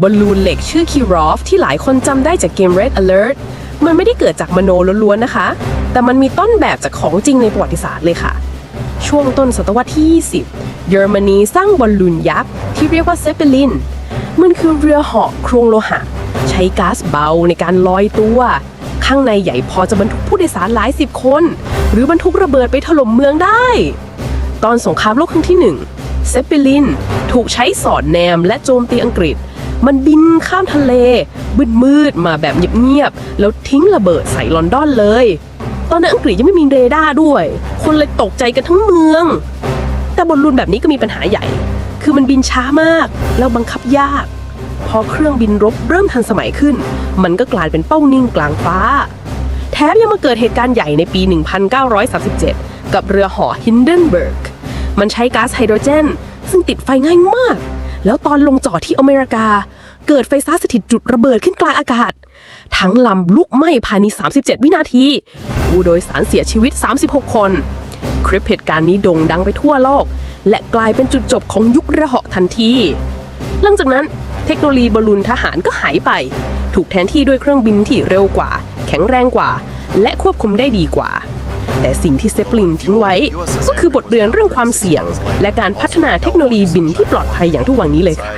บอลลูนเหล็กชื่อคีรอฟที่หลายคนจำได้จากเกม Red Alert มันไม่ได้เกิดจากมโนล้วนๆนะคะ แต่มันมีต้นแบบจากของจริงในประวัติศาสตร์เลยค่ะ ช่วงต้นศตวรรษที่ 20 เยอรมนีสร้างบอลลูนยักษ์ที่เรียกว่าเซปเปลิน มันคือเรือเหาะโครงโลหะ ใช้ก๊าซเบาในการลอยตัว ข้างในใหญ่พอจะบรรทุกผู้โดยสารหลายสิบคน หรือบรรทุกระเบิดไปถล่มเมืองได้ ตอนสงครามโลกครั้งที่หนึ่งเซปเปลินถูกใช้สอดแนมและโจมตีอังกฤษ มันบินข้ามทะเลมืดมืดๆมาแบบเงียบๆแล้วทิ้งระเบิดใส่ลอนดอนเลย ตอนนั้นอังกฤษยังไม่มีเรดาร์ด้วย คนเลยตกใจกันทั้งเมือง แต่บอลลูนแบบนี้ก็มีปัญหาใหญ่ คือมันบินช้ามากแล้วบังคับยาก พอเครื่องบินรบเริ่มทันสมัยขึ้น มันก็กลายเป็นเป้านิ่งกลางฟ้า แถมยังมาเกิดเหตุการณ์ใหญ่ในปี 1937 กับเรือหอฮินเดนเบิร์กมันใช้ก๊าซไฮโดรเจน ซึ่งติดไฟง่ายมาก แล้วตอนลงจอดที่อเมริกา เกิดไฟฟ้าสถิตจุดระเบิดขึ้นกลางอากาศ ทั้งลำลุกไหม้ภายใน 37 วินาที ผู้โดยสารเสียชีวิต 36 คน คลิปเหตุการณ์นี้โด่งดังไปทั่วโลก และกลายเป็นจุดจบของยุครือเหาะทันที หลังจากนั้นเทคโนโลยีบอลลูนทหารก็หายไป ถูกแทนที่ด้วยเครื่องบินที่เร็วกว่า แข็งแรงกว่า และควบคุมได้ดีกว่า แต่สิ่งที่เซปลินทิ้งไว้ ก็คือบทเรียนเรื่องความเสี่ยง และการพัฒนาเทคโนโลยีบินที่ปลอดภัยอย่างทุกวันนี้เลยค่ะ